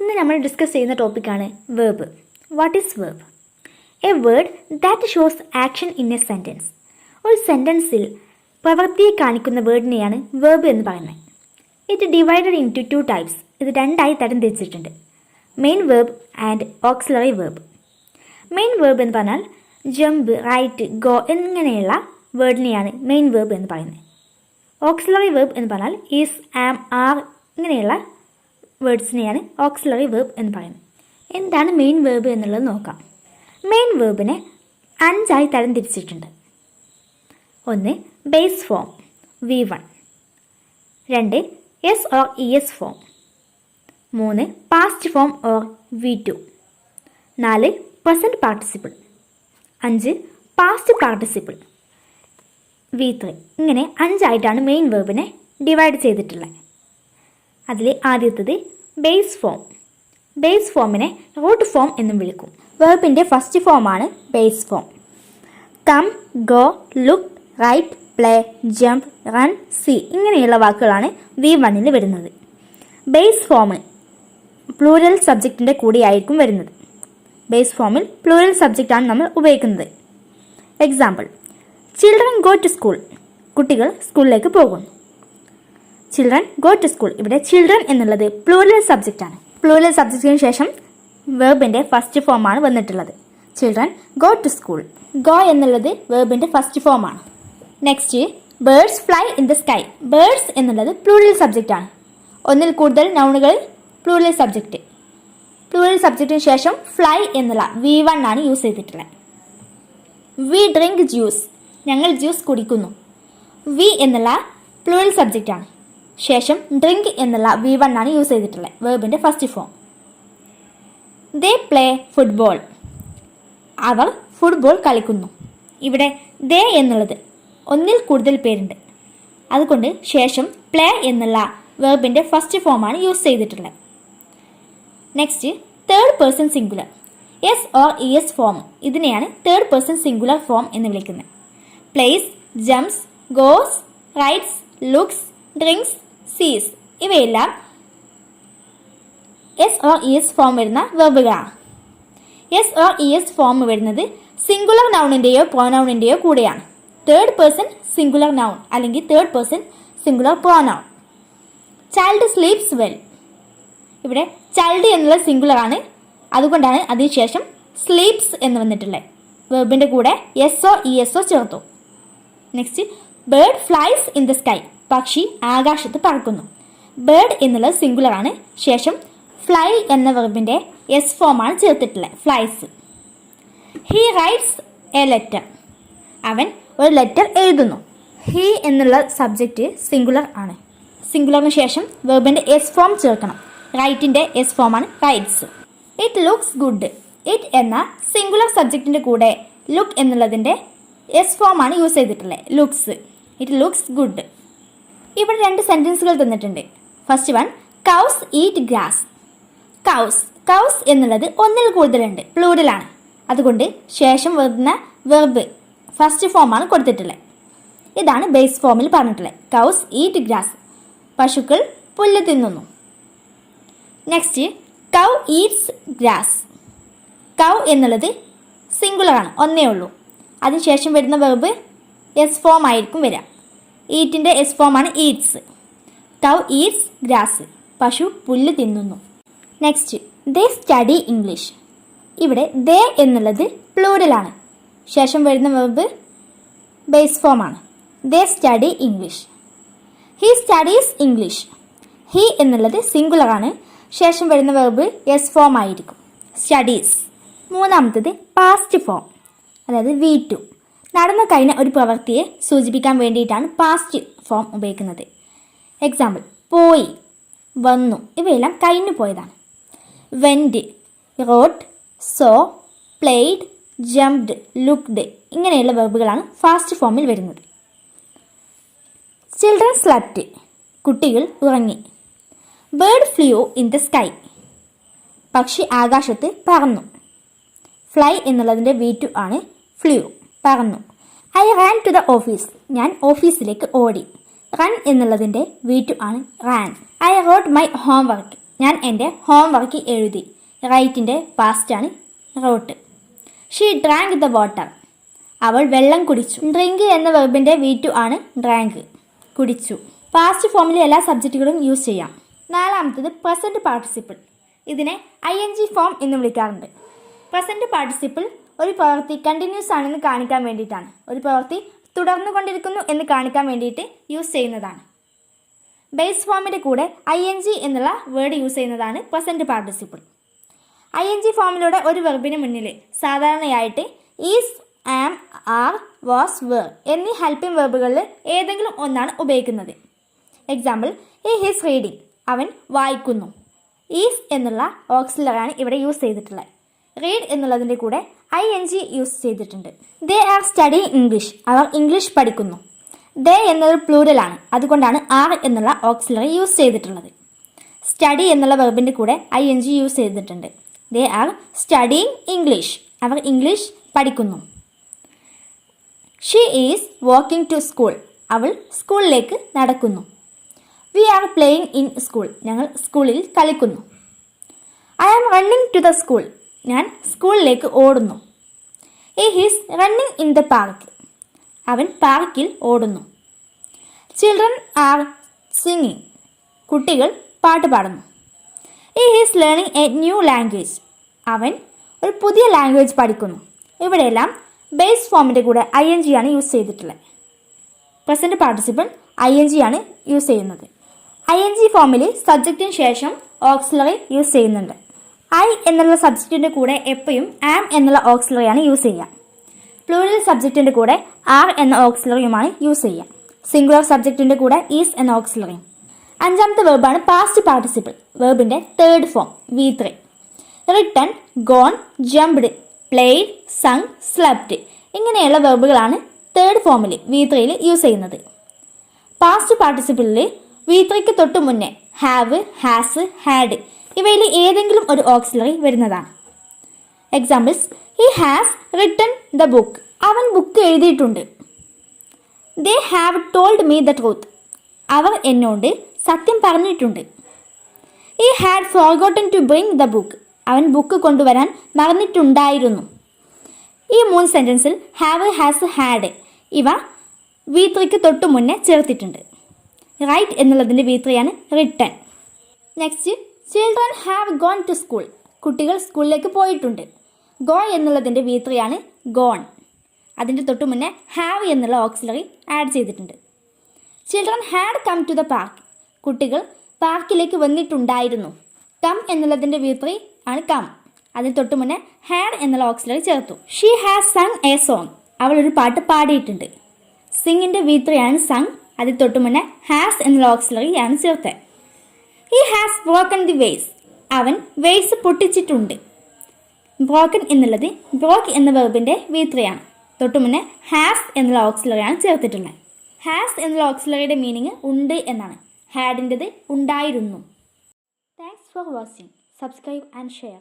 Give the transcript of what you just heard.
ഇന്ന് നമ്മൾ ഡിസ്കസ് ചെയ്യുന്ന ടോപ്പിക്കാണ് verb what is verb a word that shows action in a sentence ഒരു സെന്റൻസിൽ പ്രവൃത്തിയെ കാണിക്കുന്ന വേർഡിനെയാണ് വേർബ് എന്ന് പറയുന്നത്. It divided into two types ഇത് രണ്ടായി തരം തിരിച്ചിട്ടുണ്ട് main verb and auxiliary verb main verb എന്ന് പറഞ്ഞാൽ ജമ്പ് റൈറ്റ് ഗോ എന്നിങ്ങനെയുള്ള വേർഡിനെയാണ് മെയിൻ വേർബ് എന്ന് പറയുന്നത്. ഓക്സിലറി വേർബ് എന്ന് പറഞ്ഞാൽ ഈസ് ആം ആർ ഇങ്ങനെയുള്ള വേർഡ്സിനെയാണ് ഓക്സിലറി വേർബ് എന്ന് പറയുന്നത്. എന്താണ് മെയിൻ വേർബ് എന്നുള്ളത് നോക്കാം. മെയിൻ വേർബിനെ അഞ്ചായി തരം തിരിച്ചിട്ടുണ്ട് ഒന്ന് ബേസ് ഫോം വി വൺ രണ്ട് S or E S form മൂന്ന് past form or V two നാല് പ്രസന്റ് പാർട്ടിസിപ്പിൾ അഞ്ച് പാസ്റ്റ് പാർട്ടിസിപ്പിൾ വി ത്രീ ഇങ്ങനെ അഞ്ചായിട്ടാണ് മെയിൻ വേർബിനെ ഡിവൈഡ് ചെയ്തിട്ടുള്ളത്. അതിൽ ആദ്യത്തത് ബേസ് ഫോം ബേസ് ഫോമിനെ റൂട്ട് ഫോം എന്നും വിളിക്കും. വേർബിന്റെ ഫസ്റ്റ് ഫോമാണ് base form come go look write play jump run see ഇങ്ങനെയുള്ള വാക്കുകളാണ് വി വണ്ണിൽ വരുന്നത്. ബേസ് ഫോമ് പ്ലൂരൽ സബ്ജക്റ്റിന്റെ കൂടെയായിരിക്കും വരുന്നത്. ബേസ് ഫോമിൽ പ്ലൂരൽ സബ്ജക്റ്റാണ് നമ്മൾ ഉപയോഗിക്കുന്നത്. Example children go to school കുട്ടികൾ സ്കൂളിലേക്ക് പോകുന്നു. ചിൽഡ്രൻ ഗോ ടു സ്കൂൾ ഇവിടെ ചിൽഡ്രൻ എന്നുള്ളത് പ്ലൂരൽ സബ്ജക്റ്റാണ് പ്ലൂരൽ സബ്ജക്റ്റിന് ശേഷം വേബിന്റെ ഫസ്റ്റ് ഫോമാണ് വന്നിട്ടുള്ളത്. Children go to school go എന്നുള്ളത് വേബിന്റെ ഫസ്റ്റ് ഫോമാണ് next birds fly in the sky birds എന്നുള്ളത് പ്ലൂരൽ സബ്ജക്റ്റാണ് ഒന്നിൽ കൂടുതൽ നൗണുകൾ പ്ലൂരൽ സബ്ജക്റ്റ് പ്ലൂരൽ സബ്ജക്റ്റിന് ശേഷം ഫ്ലൈ എന്നുള്ള വി വൺ ആണ് യൂസ് ചെയ്തിട്ടുള്ളത്. വി ഡ്രിങ്ക് ജ്യൂസ് ഞങ്ങൾ ജ്യൂസ് കുടിക്കുന്നു. വി എന്നുള്ള പ്ലൂറൽ സബ്ജക്റ്റ് ആണ്. ശേഷം ഡ്രിങ്ക് എന്നുള്ള വി വൺ ആണ് യൂസ് ചെയ്തിട്ടുള്ളത്. വേർബിന്റെ first form they play football our football കളിക്കുന്നു. ഇവിടെ ദേ എന്നുള്ളത് ഒന്നിൽ കൂടുതൽ പേരുണ്ട്. അതുകൊണ്ട് ശേഷം പ്ലേ എന്നുള്ള വേർബിന്റെ ഫസ്റ്റ് ഫോമാണ് യൂസ് ചെയ്തിട്ടുള്ളത്. Next third person singular S or E S form ഇതിനെയാണ് തേർഡ് പേഴ്സൺ സിംഗുലർ ഫോം എന്ന് വിളിക്കുന്നത്. Plays jumps goes writes looks drinks sees ഇവയെല്ലാം S or E S form വരുന്ന വെബുകളാണ് S or E S form വരുന്നത് singular നൗണിന്റെയോ പ്രോനൗണിന്റെയോ കൂടെയാണ്. Third person singular noun അല്ലെങ്കിൽ third person singular pronoun child sleeps well ഇവിടെ ചൈൽഡ് എന്നുള്ള സിംഗുലർ ആണ്. അതുകൊണ്ടാണ് അതിനുശേഷം സ്ലീപ്സ് എന്ന് വന്നിട്ടുള്ളത്. വെബിന്റെ കൂടെ S or E S or ചേർത്തു. Next bird flies in the sky പക്ഷി ആകാശത്ത് പറക്കുന്നു. ബേർഡ് എന്നുള്ളത് സിംഗുലർ ആണ്. ശേഷം ഫ്ലൈ എന്ന വെർബിന്റെ എസ് ഫോമാണ് ചേർത്തിട്ടുള്ളത്. Flies he writes a letter അവൻ ഒരു ലെറ്റർ എഴുതുന്നു. ഹി എന്നുള്ള സബ്ജക്റ്റ് സിംഗുലർ ആണ്. സിംഗുലറിന് ശേഷം വെർബിന്റെ എസ് ഫോം ചേർക്കണം. റൈറ്റിന്റെ എസ് ഫോമാണ് writes it looks good it എന്ന സിംഗുലർ സബ്ജക്റ്റിന്റെ കൂടെ ലുക്ക് എന്നുള്ളതിന്റെ എസ് ഫോമാണ് യൂസ് ചെയ്തിട്ടുള്ളത്. ലുക്സ് ഇറ്റ് ലുക്സ് ഗുഡ് ഇവിടെ രണ്ട് സെന്റൻസുകൾ തന്നിട്ടുണ്ട്. First one cows eat grass cows cows എന്നുള്ളത് ഒന്നിൽ കൂടുതലുണ്ട് പ്ലൂരലാണ് അതുകൊണ്ട് ശേഷം വരുന്ന വെർബ് ഫസ്റ്റ് ഫോമാണ് കൊടുത്തിട്ടുള്ളത്. ഇതാണ് ബേസ് ഫോമിൽ പറഞ്ഞിട്ടുള്ളത്. കൗസ് ഈറ്റ് ഗ്രാസ് പശുക്കൾ പുല്ല് തിന്നുന്നു. Next cow eats grass cow എന്നുള്ളത് സിംഗുലറാണ് ഒന്നേ ഉള്ളൂ. അതിനുശേഷം വരുന്ന വെർബ് എസ് ഫോം ആയിരിക്കും വരിക. ഈറ്റിന്റെ എസ് ഫോമാണ് ഈറ്റ്സ് കൗ ഈറ്റ്സ് ഗ്രാസ് പശു പുല്ല് തിന്നുന്നു. നെക്സ്റ്റ് ദേ സ്റ്റഡി ഇംഗ്ലീഷ് ഇവിടെ ദേ എന്നുള്ളത് പ്ലൂരലാണ് ശേഷം വരുന്ന വെർബ് ബേസ് ഫോമാണ് they study English he studies English he എന്നുള്ളത് സിംഗുലറാണ് ശേഷം വരുന്ന വെബ് എസ് ഫോം ആയിരിക്കും. സ്റ്റഡീസ് മൂന്നാമത്തത് പാസ്റ്റ് ഫോം അതായത് വി ടു നടന്നു കഴിഞ്ഞ ഒരു പ്രവൃത്തിയെ സൂചിപ്പിക്കാൻ വേണ്ടിയിട്ടാണ് പാസ്റ്റ് ഫോം ഉപയോഗിക്കുന്നത്. എക്സാമ്പിൾ പോയി വന്നു ഇവയെല്ലാം കഴിഞ്ഞു പോയതാണ്. Went wrote saw played jumped looked ഇങ്ങനെയുള്ള വെർബുകളാണ് ഫാസ്റ്റ് ഫോമിൽ വരുന്നത്. ചിൽഡ്രൻ സ്ലപ്റ്റ് കുട്ടികൾ ഉറങ്ങി. Bird flew in the sky പക്ഷി ആകാശത്ത് പറന്നു. ഫ്ലൈ എന്നുള്ളതിന്റെ വീറ്റു ആണ് ഫ്ലൂ പറന്നു. I ran to the office ഞാൻ ഓഫീസിലേക്ക് ഓടി. റൺ എന്നുള്ളതിന്റെ വി ആണ് ran I wrote my homework ഞാൻ എന്റെ ഹോം വർക്ക് എഴുതി റൈറ്റിന്റെ പാസ്റ്റാണ് wrote she drank the water അവൾ വെള്ളം കുടിച്ചു. ഡ്രിങ്ക് എന്ന വെർബിന്റെ വി ആണ് ഡ്രാങ്ക് കുടിച്ചു. പാസ്റ്റ് ഫോമിലെ എല്ലാ സബ്ജക്റ്റുകളും യൂസ് ചെയ്യാം. നാലാമത്തത് പ്രസന്റ് പാർട്ടിസിപ്പിൾ ഇതിനെ ഐ എൻ ജി ഫോം എന്ന് വിളിക്കാറുണ്ട്. പ്രസന്റ് പാർട്ടിസിപ്പിൾ ഒരു പ്രവൃത്തി കണ്ടിന്യൂസ് ആണെന്ന് കാണിക്കാൻ വേണ്ടിയിട്ടാണ്. ഒരു പ്രവൃത്തി തുടർന്നു കൊണ്ടിരിക്കുന്നു എന്ന് കാണിക്കാൻ വേണ്ടിയിട്ട് യൂസ് ചെയ്യുന്നതാണ്. ബേസ് ഫോമിന്റെ കൂടെ ഐ എൻ ജി എന്നുള്ള വേർഡ് യൂസ് ചെയ്യുന്നതാണ് present participle I N G ഫോമിലൂടെ ഒരു വെർബിന് മുന്നിൽ സാധാരണയായിട്ട് is am are was were എന്നീ ഹെൽപ്പിംഗ് വെർബുകളിൽ ഏതെങ്കിലും ഒന്നാണ് ഉപയോഗിക്കുന്നത്. എക്സാമ്പിൾ ഈ ഹിസ് റീഡിംഗ് അവൻ വായിക്കുന്നു. ഈസ് എന്നുള്ള ഓക്സിലറാണ് ഇവിടെ യൂസ് ചെയ്തിട്ടുള്ളത്. റീഡ് എന്നുള്ളതിന്റെ കൂടെ ഐ എൻ ജി യൂസ് ചെയ്തിട്ടുണ്ട്. ദേ ആർ സ്റ്റഡി ഇംഗ്ലീഷ് അവർ ഇംഗ്ലീഷ് പഠിക്കുന്നു. ദേ എന്നത് പ്ലൂരലാണ് അതുകൊണ്ടാണ് ആർ എന്നുള്ള ഓക്സിലറി യൂസ് ചെയ്തിട്ടുള്ളത്. സ്റ്റഡി എന്നുള്ള വെർബിന്റെ കൂടെ ഐ എൻ ജി യൂസ് ചെയ്തിട്ടുണ്ട്. ദേ ആർ സ്റ്റഡിങ് ഇംഗ്ലീഷ് അവർ ഇംഗ്ലീഷ് പഠിക്കുന്നു. She is walking to school അവൾ സ്കൂളിലേക്ക് നടക്കുന്നു. We are playing in school ഞങ്ങൾ സ്കൂളിൽ കളിക്കുന്നു. I am running to the school ഞാൻ സ്കൂളിലേക്ക് ഓടുന്നു. A he's running in the park അവൻ പാർക്കിൽ ഓടുന്നു. ചിൽഡ്രൻ ആർ സിംഗിങ് കുട്ടികൾ പാട്ട് പാടുന്നു. ഈ he's learning a new language അവൻ ഒരു പുതിയ ലാംഗ്വേജ് പഠിക്കുന്നു. ഇവിടെയെല്ലാം ബേസ് ഫോമിന്റെ കൂടെ ഐ എൻ ജി ആണ് യൂസ് ചെയ്തിട്ടുള്ളത്. Present participle I N G ആണ് യൂസ് ചെയ്യുന്നത്. ഐ എൻ ജി ഫോമിൽ സബ്ജക്റ്റിന് ശേഷം ഓക്സിലറി യൂസ് ചെയ്യുന്നുണ്ട്. ഐ എന്നുള്ള സബ്ജക്റ്റിന്റെ കൂടെ എപ്പോഴും ആം എന്നുള്ള ഓക്സിലറിയാണ് യൂസ് ചെയ്യുക. പ്ലൂറൽ സബ്ജക്റ്റിന്റെ കൂടെ ആർ എന്ന ഓക്സിലറിയുമാണ് യൂസ് ചെയ്യുക. സിംഗുലർ സബ്ജക്റ്റിന്റെ കൂടെ ഈസ് എന്ന ഓക്സിലറിയും. അഞ്ചാമത്തെ വെർബാണ് past participle വെർബിന്റെ third form V three written gone jumped played sung slept ഇങ്ങനെയുള്ള വെർബുകളാണ് തേർഡ് ഫോമിൽ വി ത്രീയിൽ യൂസ് ചെയ്യുന്നത്. പാസ്റ്റ് പാർട്ടിസിപ്പിളിൽ വി ത്രീക്ക് തൊട്ട് മുന്നേ ഹാവ് ഹാസ് ഹാഡ് ഇവയിൽ ഏതെങ്കിലും ഒരു ഓക്സിലറി വരുന്നതാണ്. Examples he has written the book അവൻ ബുക്ക് എഴുതിയിട്ടുണ്ട്. They have told me the truth അവർ എന്നോട് സത്യം പറഞ്ഞിട്ടുണ്ട്. He had forgotten to bring the book അവൻ ബുക്ക് കൊണ്ടുവരാൻ മറന്നിട്ടുണ്ടായിരുന്നു. ഈ മൂന്ന് സെന്റൻസിൽ ഹാവ് ഹാസ് ഹാഡ് ഇവ വി തൊട്ട് മുന്നേ ചേർത്തിട്ടുണ്ട്. റൈറ്റ് എന്നുള്ളതിന്റെ V ത്രീയാണ് written next children have gone to school കുട്ടികൾ സ്കൂളിലേക്ക് പോയിട്ടുണ്ട്. ഗോ എന്നുള്ളതിന്റെ വി ത്രീയാണ് ഗോൺ അതിന്റെ തൊട്ട് മുന്നേ ഹാവ് എന്നുള്ള ഓക്സിലറി ആഡ് ചെയ്തിട്ടുണ്ട്. Children had come to the park കുട്ടികൾ പാർക്കിലേക്ക് വന്നിട്ടുണ്ടായിരുന്നു. കം എന്നുള്ളതിന്റെ വി ത്രീ ആണ് കം അതിന് തൊട്ട് മുന്നേ ഹാഡ് എന്നുള്ള ഓക്സിലറി ചേർത്തു. She has sung a song അവൾ ഒരു പാട്ട് പാടിയിട്ടുണ്ട്. സിങ്ങിന്റെ വി ത്രീ ആണ് സങ് അതിൽ തൊട്ട് മുന്നേ ഹാസ് എന്നുള്ള ഓക്സിലറി ആണ് ചേർത്തത് he has broken the vase അവൻ വേസ് പൊട്ടിച്ചിട്ടുണ്ട്. ബ്രോക്കൺ എന്നുള്ളത് ബ്രോക്ക് എന്ന വെർബിന്റെ വീത്രയാണ് തൊട്ട് മുന്നേ ഹാസ് എന്നുള്ള ഓക്സിലറിയാണ് ചേർത്തിട്ടുള്ളത്. ഹാസ് എന്നുള്ള ഓക്സിലറിയുടെ മീനിങ് ഉണ്ട് എന്നാണ്. ഹാഡിന്റെത് ഉണ്ടായിരുന്നു. Thanks for watching subscribe and share